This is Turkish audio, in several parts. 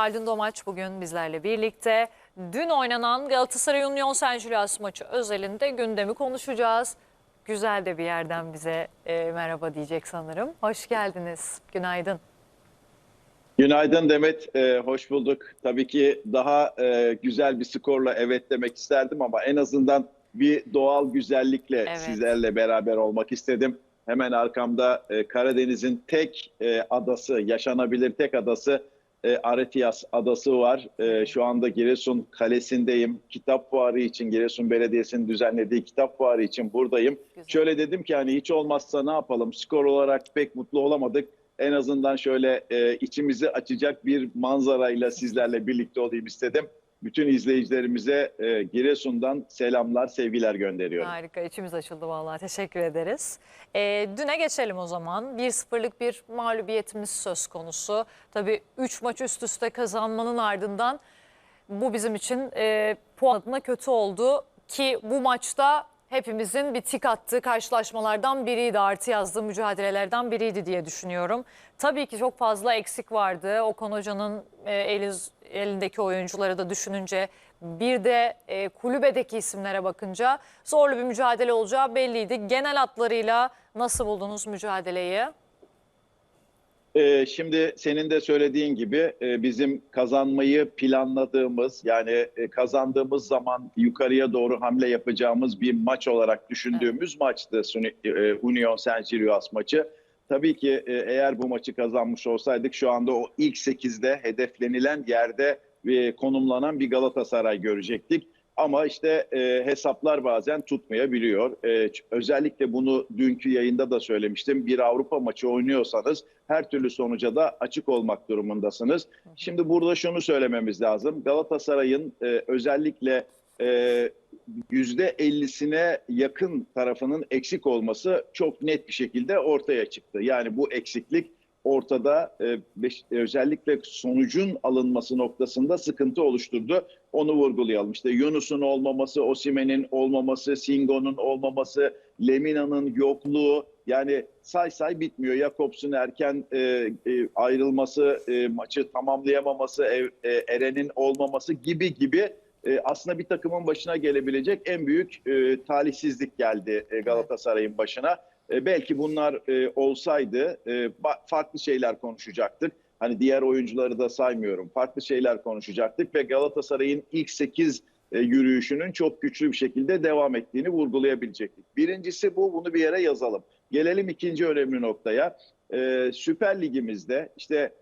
Haldun Domaç bugün bizlerle birlikte. Dün oynanan Galatasaray Union Saint maçı özelinde gündemi konuşacağız. Güzel de bir yerden bize e, merhaba diyecek sanırım. Hoş geldiniz. Günaydın. Günaydın Demet, ee, hoş bulduk. Tabii ki daha e, güzel bir skorla evet demek isterdim ama en azından bir doğal güzellikle Evet. sizlerle beraber olmak istedim. Hemen arkamda e, Karadeniz'in tek e, adası, yaşanabilir tek adası e, Aretias adası var. E, şu anda Giresun Kalesi'ndeyim. Kitap fuarı için, Giresun Belediyesi'nin düzenlediği kitap fuarı için buradayım. Güzel. Şöyle dedim ki hani hiç olmazsa ne yapalım? Skor olarak pek mutlu olamadık. En azından şöyle e, içimizi açacak bir manzarayla sizlerle birlikte olayım istedim. Bütün izleyicilerimize e, Giresun'dan selamlar, sevgiler gönderiyorum. Harika, içimiz açıldı vallahi. Teşekkür ederiz. E, düne geçelim o zaman. 1-0'lık bir mağlubiyetimiz söz konusu. Tabii 3 maç üst üste kazanmanın ardından bu bizim için e, puan adına kötü oldu. Ki bu maçta hepimizin bir tik attığı karşılaşmalardan biriydi. Artı yazdığı mücadelelerden biriydi diye düşünüyorum. Tabii ki çok fazla eksik vardı. Okan Hoca'nın e, eli, elindeki oyuncuları da düşününce bir de e, kulübedeki isimlere bakınca zorlu bir mücadele olacağı belliydi. Genel hatlarıyla nasıl buldunuz mücadeleyi? E, şimdi senin de söylediğin gibi e, bizim kazanmayı planladığımız yani e, kazandığımız zaman yukarıya doğru hamle yapacağımız bir maç olarak düşündüğümüz maçtı e, Union Saint Gilloise maçı. Tabii ki e, eğer bu maçı kazanmış olsaydık şu anda o ilk 8'de hedeflenilen yerde e, konumlanan bir Galatasaray görecektik. Ama işte e, hesaplar bazen tutmayabiliyor. E, özellikle bunu dünkü yayında da söylemiştim. Bir Avrupa maçı oynuyorsanız her türlü sonuca da açık olmak durumundasınız. Şimdi burada şunu söylememiz lazım. Galatasaray'ın e, özellikle e, %50'sine yakın tarafının eksik olması çok net bir şekilde ortaya çıktı. Yani bu eksiklik ortada e, beş- özellikle sonucun alınması noktasında sıkıntı oluşturdu. Onu vurgulayalım. İşte Yunus'un olmaması, Osimen'in olmaması, Singo'nun olmaması, Lemina'nın yokluğu yani say say bitmiyor. Jakobs'un erken e, e, ayrılması, e, maçı tamamlayamaması, ev- e, Eren'in olmaması gibi gibi e, aslında bir takımın başına gelebilecek en büyük e, talihsizlik geldi e, Galatasaray'ın başına. E, belki bunlar e, olsaydı e, farklı şeyler konuşacaktık. Hani diğer oyuncuları da saymıyorum. Farklı şeyler konuşacaktık ve Galatasaray'ın ilk 8 yürüyüşünün çok güçlü bir şekilde devam ettiğini vurgulayabilecektik. Birincisi bu, bunu bir yere yazalım. Gelelim ikinci önemli noktaya. Süper Ligimizde işte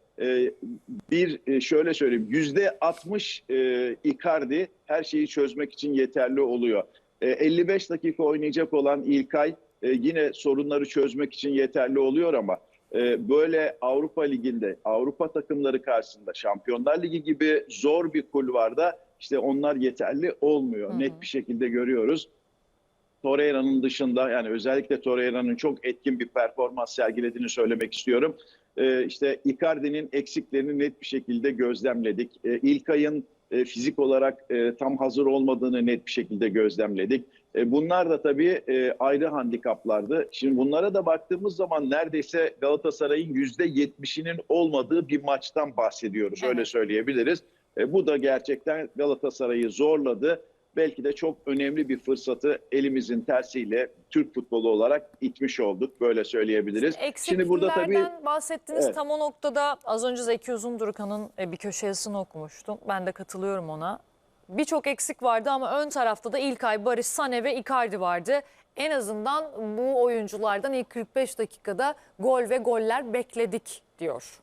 bir şöyle söyleyeyim yüzde 60 e, Icardi her şeyi çözmek için yeterli oluyor. E, 55 dakika oynayacak olan İlkay e, yine sorunları çözmek için yeterli oluyor ama e, böyle Avrupa Ligi'nde Avrupa takımları karşısında Şampiyonlar Ligi gibi zor bir kulvarda işte onlar yeterli olmuyor. Hı hı. Net bir şekilde görüyoruz. Torreira'nın dışında yani özellikle Torreira'nın çok etkin bir performans sergilediğini söylemek istiyorum. Ee, işte Icardi'nin eksiklerini net bir şekilde gözlemledik. Ee, İlkay'ın e, fizik olarak e, tam hazır olmadığını net bir şekilde gözlemledik. E, bunlar da tabii e, ayrı handikaplardı. Şimdi bunlara da baktığımız zaman neredeyse Galatasaray'ın %70'inin olmadığı bir maçtan bahsediyoruz. Öyle Evet. söyleyebiliriz. E, bu da gerçekten Galatasaray'ı zorladı. Belki de çok önemli bir fırsatı elimizin tersiyle Türk futbolu olarak itmiş olduk. Böyle söyleyebiliriz. Şimdi burada tabii bahsettiniz. Evet. Tam o noktada az önce Zeki Uzundurkan'ın e, bir köşe yazısını okumuştum. Ben de katılıyorum ona. Birçok eksik vardı ama ön tarafta da İlkay, Barış, Sane ve Icardi vardı. En azından bu oyunculardan ilk 45 dakikada gol ve goller bekledik diyor.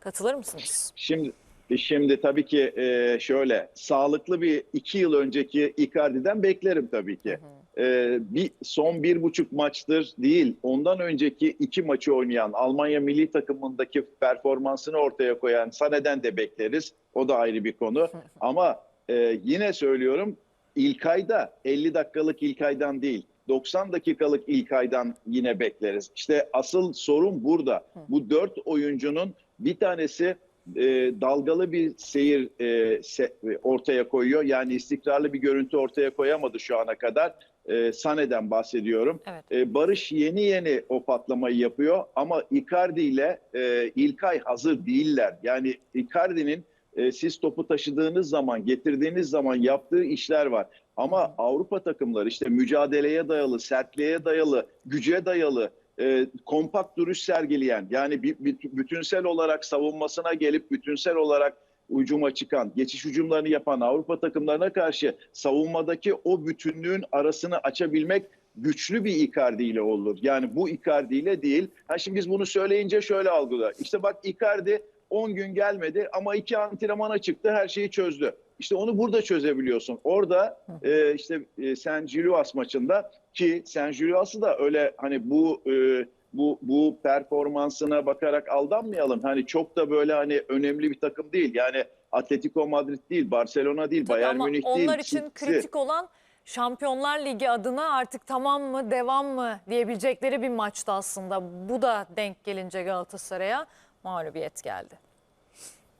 Katılır mısınız? Şimdi şimdi tabii ki e, şöyle sağlıklı bir iki yıl önceki Icardi'den beklerim tabii ki. E, bir son bir buçuk maçtır değil ondan önceki iki maçı oynayan Almanya milli takımındaki performansını ortaya koyan Sane'den de bekleriz. O da ayrı bir konu. Ama e, yine söylüyorum İlkay'da 50 dakikalık İlkay'dan değil 90 dakikalık İlkay'dan yine bekleriz. İşte asıl sorun burada. Bu dört oyuncunun bir tanesi e, dalgalı bir seyir e, se- ortaya koyuyor. Yani istikrarlı bir görüntü ortaya koyamadı şu ana kadar. E, Sane'den bahsediyorum. Evet. E, Barış yeni yeni o patlamayı yapıyor ama Icardi ile e, İlkay hazır değiller. Yani Icardi'nin e, siz topu taşıdığınız zaman, getirdiğiniz zaman yaptığı işler var. Ama Avrupa takımları işte mücadeleye dayalı, sertliğe dayalı, güce dayalı, e, kompakt duruş sergileyen yani bir, bir- bütünsel olarak savunmasına gelip bütünsel olarak ucuma çıkan, geçiş hücumlarını yapan Avrupa takımlarına karşı savunmadaki o bütünlüğün arasını açabilmek güçlü bir Icardi ile olur. Yani bu Icardi ile değil. Ha şimdi biz bunu söyleyince şöyle algılar. İşte bak Icardi 10 gün gelmedi ama iki antrenmana çıktı her şeyi çözdü. İşte onu burada çözebiliyorsun. Orada e, işte e, San Gilias maçında ki San Gilias'ı da öyle hani bu e, bu bu performansına bakarak aldanmayalım. Hani çok da böyle hani önemli bir takım değil. Yani Atletico Madrid değil, Barcelona değil, Tabii Bayern Münih değil. onlar için City. kritik olan Şampiyonlar Ligi adına artık tamam mı devam mı diyebilecekleri bir maçtı aslında. Bu da denk gelince Galatasaray'a mağlubiyet geldi.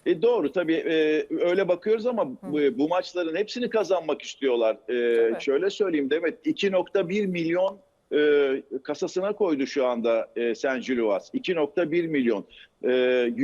E doğru tabii e, öyle bakıyoruz ama bu, bu maçların hepsini kazanmak istiyorlar. E, şöyle söyleyeyim Demet 2.1 milyon e, kasasına koydu şu anda e, San Gilias. 2.1 milyon e,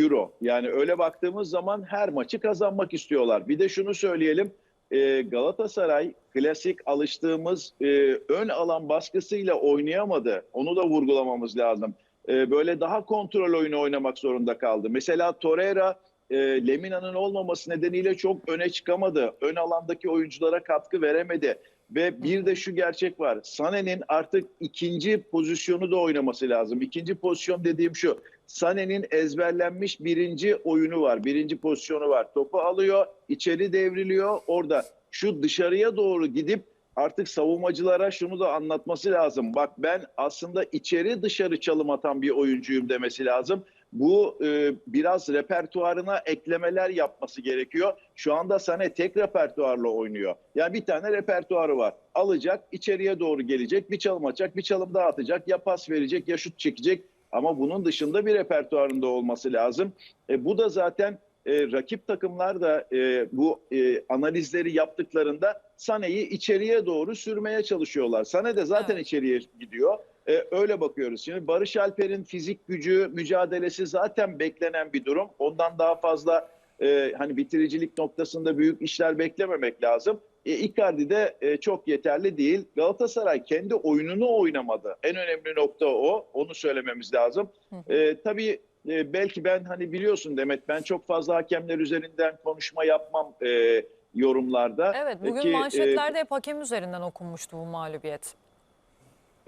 euro. Yani öyle baktığımız zaman her maçı kazanmak istiyorlar. Bir de şunu söyleyelim. e, Galatasaray klasik alıştığımız e, ön alan baskısıyla oynayamadı. Onu da vurgulamamız lazım. E, böyle daha kontrol oyunu oynamak zorunda kaldı. Mesela Torreira e, Lemina'nın olmaması nedeniyle çok öne çıkamadı. Ön alandaki oyunculara katkı veremedi. Ve bir de şu gerçek var. Sané'nin artık ikinci pozisyonu da oynaması lazım. İkinci pozisyon dediğim şu. Sané'nin ezberlenmiş birinci oyunu var. Birinci pozisyonu var. Topu alıyor, içeri devriliyor. Orada şu dışarıya doğru gidip artık savunmacılara şunu da anlatması lazım. Bak ben aslında içeri dışarı çalım atan bir oyuncuyum demesi lazım. Bu e, biraz repertuarına eklemeler yapması gerekiyor. Şu anda Sané tek repertuarla oynuyor. Yani bir tane repertuarı var. Alacak, içeriye doğru gelecek, bir çalım atacak, bir çalım daha atacak. Ya pas verecek ya şut çekecek. Ama bunun dışında bir repertuarında olması lazım. E, bu da zaten e, rakip takımlar da e, bu e, analizleri yaptıklarında Sané'yi içeriye doğru sürmeye çalışıyorlar. Sané de zaten Evet. içeriye gidiyor. E, öyle bakıyoruz. Şimdi Barış Alper'in fizik gücü, mücadelesi zaten beklenen bir durum. Ondan daha fazla e, hani bitiricilik noktasında büyük işler beklememek lazım. E, Icardi de e, çok yeterli değil. Galatasaray kendi oyununu oynamadı. En önemli nokta o. Onu söylememiz lazım. E, tabii e, belki ben hani biliyorsun Demet ben çok fazla hakemler üzerinden konuşma yapmam e, yorumlarda. Evet bugün Ki, e, manşetlerde hep hakem üzerinden okunmuştu bu mağlubiyet.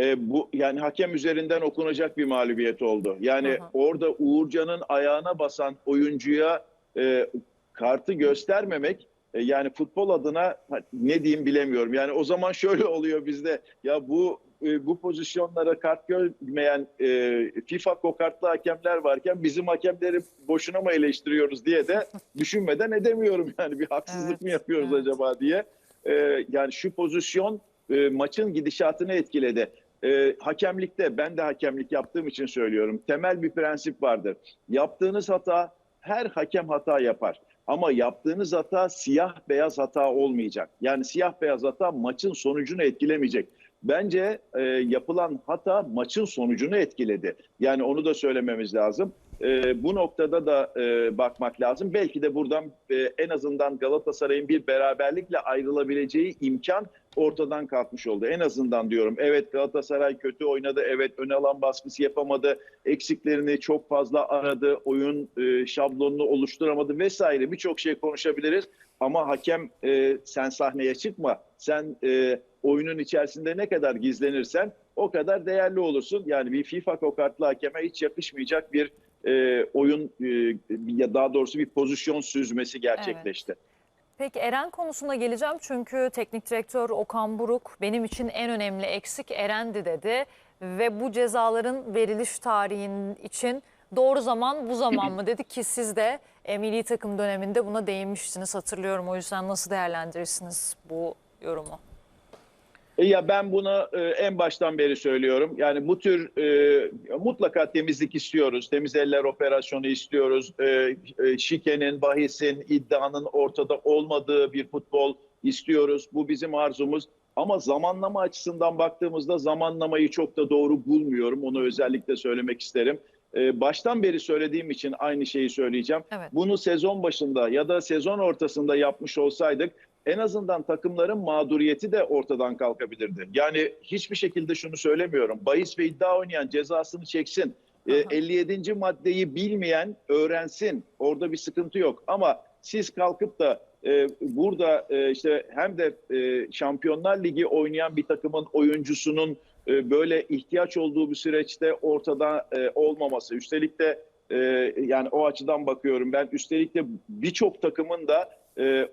E, bu yani hakem üzerinden okunacak bir mağlubiyet oldu. Yani hı. orada Uğurcan'ın ayağına basan oyuncuya e, kartı göstermemek e, yani futbol adına ne diyeyim bilemiyorum. Yani o zaman şöyle oluyor bizde ya bu e, bu pozisyonlara kart görmeyen e, FIFA kokartlı hakemler varken bizim hakemleri boşuna mı eleştiriyoruz diye de düşünmeden edemiyorum yani bir haksızlık Evet, mı yapıyoruz evet. acaba diye. E, yani şu pozisyon e, maçın gidişatını etkiledi. E, hakemlikte ben de hakemlik yaptığım için söylüyorum. Temel bir prensip vardır. Yaptığınız hata her hakem hata yapar. Ama yaptığınız hata siyah beyaz hata olmayacak. Yani siyah beyaz hata maçın sonucunu etkilemeyecek. Bence e, yapılan hata maçın sonucunu etkiledi. Yani onu da söylememiz lazım. E, bu noktada da e, bakmak lazım. Belki de buradan e, en azından Galatasaray'ın bir beraberlikle ayrılabileceği imkan ortadan kalkmış oldu. En azından diyorum. Evet Galatasaray kötü oynadı. Evet ön alan baskısı yapamadı. Eksiklerini çok fazla aradı. Oyun e, şablonunu oluşturamadı vesaire. Birçok şey konuşabiliriz. Ama hakem e, sen sahneye çıkma. Sen e, oyunun içerisinde ne kadar gizlenirsen o kadar değerli olursun. Yani bir FIFA kokartlı hakeme hiç yakışmayacak bir e, oyun e, ya daha doğrusu bir pozisyon süzmesi gerçekleşti. Peki Eren konusuna geleceğim çünkü teknik direktör Okan Buruk benim için en önemli eksik Eren'di dedi. Ve bu cezaların veriliş tarihin için doğru zaman bu zaman mı dedi ki siz de e, takım döneminde buna değinmiştiniz hatırlıyorum. O yüzden nasıl değerlendirirsiniz bu yorumu? E, Ya ben bunu e, en baştan beri söylüyorum. Yani bu tür e, mutlaka temizlik istiyoruz. Temiz eller operasyonu istiyoruz. E, e, şikenin, bahisin, iddianın ortada olmadığı bir futbol istiyoruz. Bu bizim arzumuz. Ama zamanlama açısından baktığımızda zamanlamayı çok da doğru bulmuyorum. Onu özellikle söylemek isterim. e, baştan beri söylediğim için aynı şeyi söyleyeceğim. Evet. Bunu sezon başında ya da sezon ortasında yapmış olsaydık en azından takımların mağduriyeti de ortadan kalkabilirdi. Yani hiçbir şekilde şunu söylemiyorum. Bahis ve iddia oynayan cezasını çeksin. E, Aha. 57. maddeyi bilmeyen öğrensin. Orada bir sıkıntı yok. Ama siz kalkıp da e, burada e, işte hem de e, Şampiyonlar Ligi oynayan bir takımın oyuncusunun e, böyle ihtiyaç olduğu bir süreçte ortada e, olmaması. Üstelik de e, yani o açıdan bakıyorum ben. Üstelik de birçok takımın da e,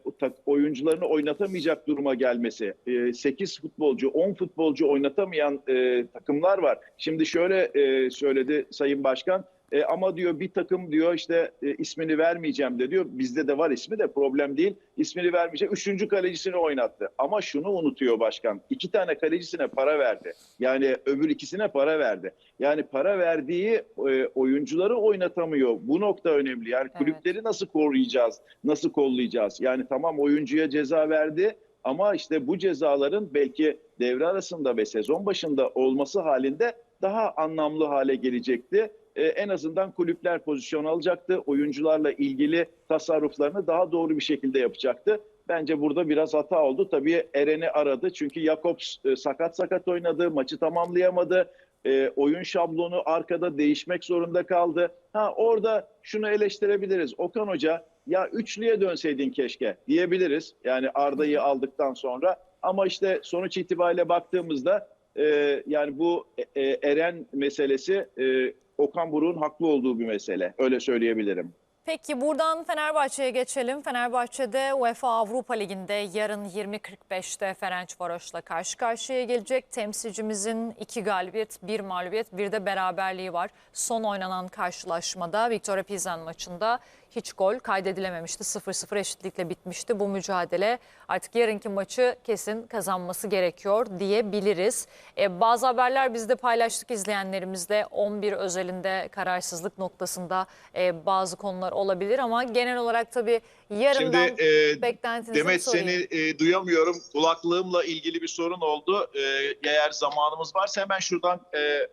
oyuncularını oynatamayacak duruma gelmesi. E, 8 futbolcu, 10 futbolcu oynatamayan e, takımlar var. Şimdi şöyle e, söyledi Sayın Başkan. E, ama diyor bir takım diyor işte e, ismini vermeyeceğim de diyor. Bizde de var ismi de problem değil. İsmini vermeyeceğim. Üçüncü kalecisini oynattı. Ama şunu unutuyor başkan. İki tane kalecisine para verdi. Yani öbür ikisine para verdi. Yani para verdiği e, oyuncuları oynatamıyor. Bu nokta önemli. Yani Evet. kulüpleri nasıl koruyacağız? Nasıl kollayacağız? Yani tamam oyuncuya ceza verdi ama işte bu cezaların belki devre arasında ve sezon başında olması halinde daha anlamlı hale gelecekti. Ee, en azından kulüpler pozisyon alacaktı. Oyuncularla ilgili tasarruflarını daha doğru bir şekilde yapacaktı. Bence burada biraz hata oldu. Tabii Eren'i aradı çünkü Jakobs e, sakat sakat oynadı, maçı tamamlayamadı. E, oyun şablonu arkada değişmek zorunda kaldı. Ha orada şunu eleştirebiliriz. Okan Hoca ya üçlüye dönseydin keşke diyebiliriz. Yani Arda'yı aldıktan sonra. Ama işte sonuç itibariyle baktığımızda e, yani bu e, e, Eren meselesi e, Okan Buruk'un haklı olduğu bir mesele. Öyle söyleyebilirim. Peki buradan Fenerbahçe'ye geçelim. Fenerbahçe'de UEFA Avrupa Ligi'nde yarın 20.45'te Ferencvaros'la karşı karşıya gelecek. Temsilcimizin iki galibiyet, bir mağlubiyet, bir de beraberliği var. Son oynanan karşılaşmada Victoria Pilsen maçında hiç gol kaydedilememişti. 0-0 eşitlikle bitmişti bu mücadele. Artık yarınki maçı kesin kazanması gerekiyor diyebiliriz. Ee, bazı haberler biz de paylaştık izleyenlerimizle. 11 özelinde kararsızlık noktasında e, bazı konular olabilir ama genel olarak tabii yarından Şimdi e, beklentinizi Demet sorayım. seni e, duyamıyorum. Kulaklığımla ilgili bir sorun oldu. E, eğer zamanımız varsa hemen şuradan e, e,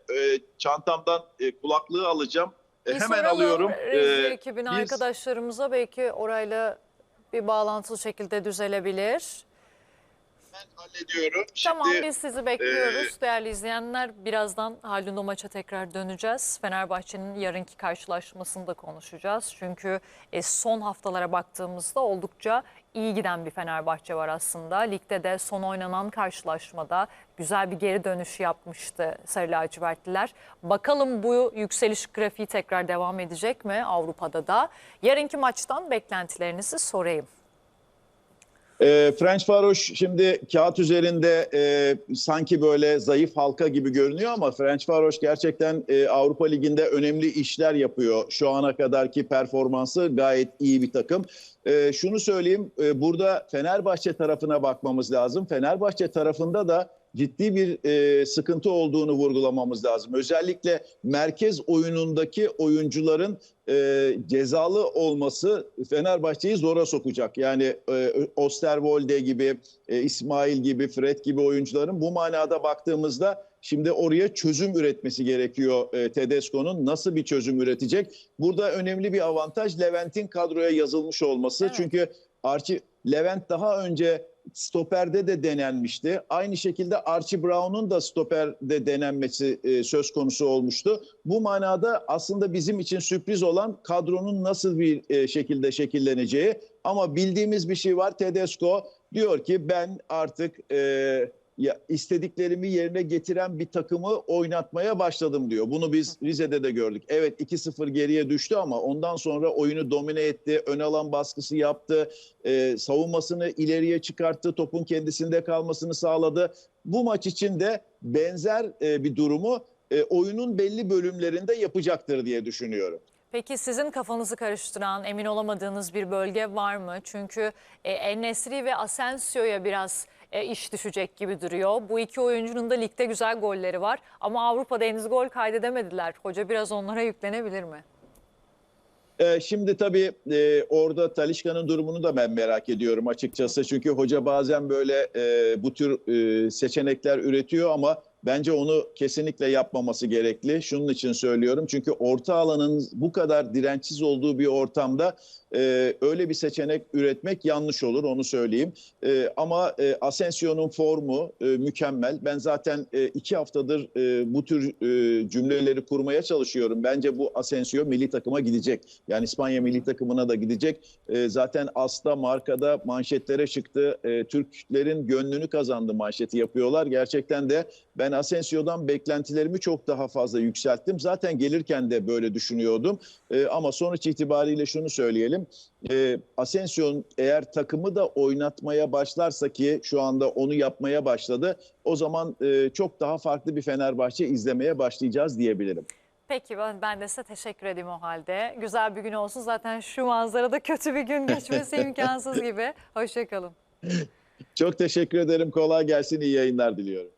çantamdan e, kulaklığı alacağım. E, Bir hemen soralım alıyorum. reji E, ekibine biz- arkadaşlarımıza belki orayla bir bağlantılı şekilde düzelebilir. ben hallediyorum. Tamam Şimdi, biz sizi bekliyoruz değerli izleyenler. Birazdan Haldun o maça tekrar döneceğiz. Fenerbahçe'nin yarınki karşılaşmasını da konuşacağız. Çünkü e, son haftalara baktığımızda oldukça iyi giden bir Fenerbahçe var aslında. Ligde de son oynanan karşılaşmada güzel bir geri dönüş yapmıştı Sarı Lacivertliler. Bakalım bu yükseliş grafiği tekrar devam edecek mi Avrupa'da da? Yarınki maçtan beklentilerinizi sorayım. E, French Varoş şimdi kağıt üzerinde e, sanki böyle zayıf halka gibi görünüyor ama French Varoş gerçekten e, Avrupa Ligi'nde önemli işler yapıyor. Şu ana kadarki performansı gayet iyi bir takım. E, şunu söyleyeyim e, burada Fenerbahçe tarafına bakmamız lazım. Fenerbahçe tarafında da ciddi bir e, sıkıntı olduğunu vurgulamamız lazım. Özellikle merkez oyunundaki oyuncuların e, cezalı olması Fenerbahçe'yi zora sokacak. Yani e, Osterwolde gibi, e, İsmail gibi, Fred gibi oyuncuların bu manada baktığımızda şimdi oraya çözüm üretmesi gerekiyor e, Tedesco'nun. Nasıl bir çözüm üretecek? Burada önemli bir avantaj Levent'in kadroya yazılmış olması. Evet. Çünkü Archie Levent daha önce stoperde de denenmişti. Aynı şekilde Archie Brown'un da stoperde denenmesi e, söz konusu olmuştu. Bu manada aslında bizim için sürpriz olan kadronun nasıl bir e, şekilde şekilleneceği. Ama bildiğimiz bir şey var. Tedesco diyor ki ben artık e, ya istediklerimi yerine getiren bir takımı oynatmaya başladım diyor. Bunu biz Rize'de de gördük. Evet 2-0 geriye düştü ama ondan sonra oyunu domine etti. Ön alan baskısı yaptı. e, savunmasını ileriye çıkarttı. Topun kendisinde kalmasını sağladı. Bu maç için de benzer e, bir durumu e, oyunun belli bölümlerinde yapacaktır diye düşünüyorum. Peki sizin kafanızı karıştıran, emin olamadığınız bir bölge var mı? Çünkü e, En-Nesyri ve Asensio'ya biraz e, iş düşecek gibi duruyor. Bu iki oyuncunun da ligde güzel golleri var. Ama Avrupa'da henüz gol kaydedemediler. Hoca biraz onlara yüklenebilir mi? Ee, şimdi tabii e, orada Talişka'nın durumunu da ben merak ediyorum açıkçası. Çünkü hoca bazen böyle e, bu tür e, seçenekler üretiyor ama Bence onu kesinlikle yapmaması gerekli. Şunun için söylüyorum. Çünkü orta alanın bu kadar dirençsiz olduğu bir ortamda e, öyle bir seçenek üretmek yanlış olur onu söyleyeyim. E, ama e, Asensio'nun formu e, mükemmel. Ben zaten e, iki haftadır e, bu tür e, cümleleri kurmaya çalışıyorum. Bence bu Asensio milli takıma gidecek. Yani İspanya milli takımına da gidecek. E, zaten As'ta markada manşetlere çıktı. E, Türklerin gönlünü kazandı manşeti yapıyorlar. Gerçekten de ben Asensio'dan beklentilerimi çok daha fazla yükselttim. Zaten gelirken de böyle düşünüyordum. E, ama sonuç itibariyle şunu söyleyelim. E, Asensio eğer takımı da oynatmaya başlarsa ki şu anda onu yapmaya başladı. O zaman e, çok daha farklı bir Fenerbahçe izlemeye başlayacağız diyebilirim. Peki ben, ben de size teşekkür edeyim o halde. Güzel bir gün olsun. Zaten şu manzarada kötü bir gün geçmesi imkansız gibi. Hoşçakalın. Çok teşekkür ederim. Kolay gelsin. İyi yayınlar diliyorum.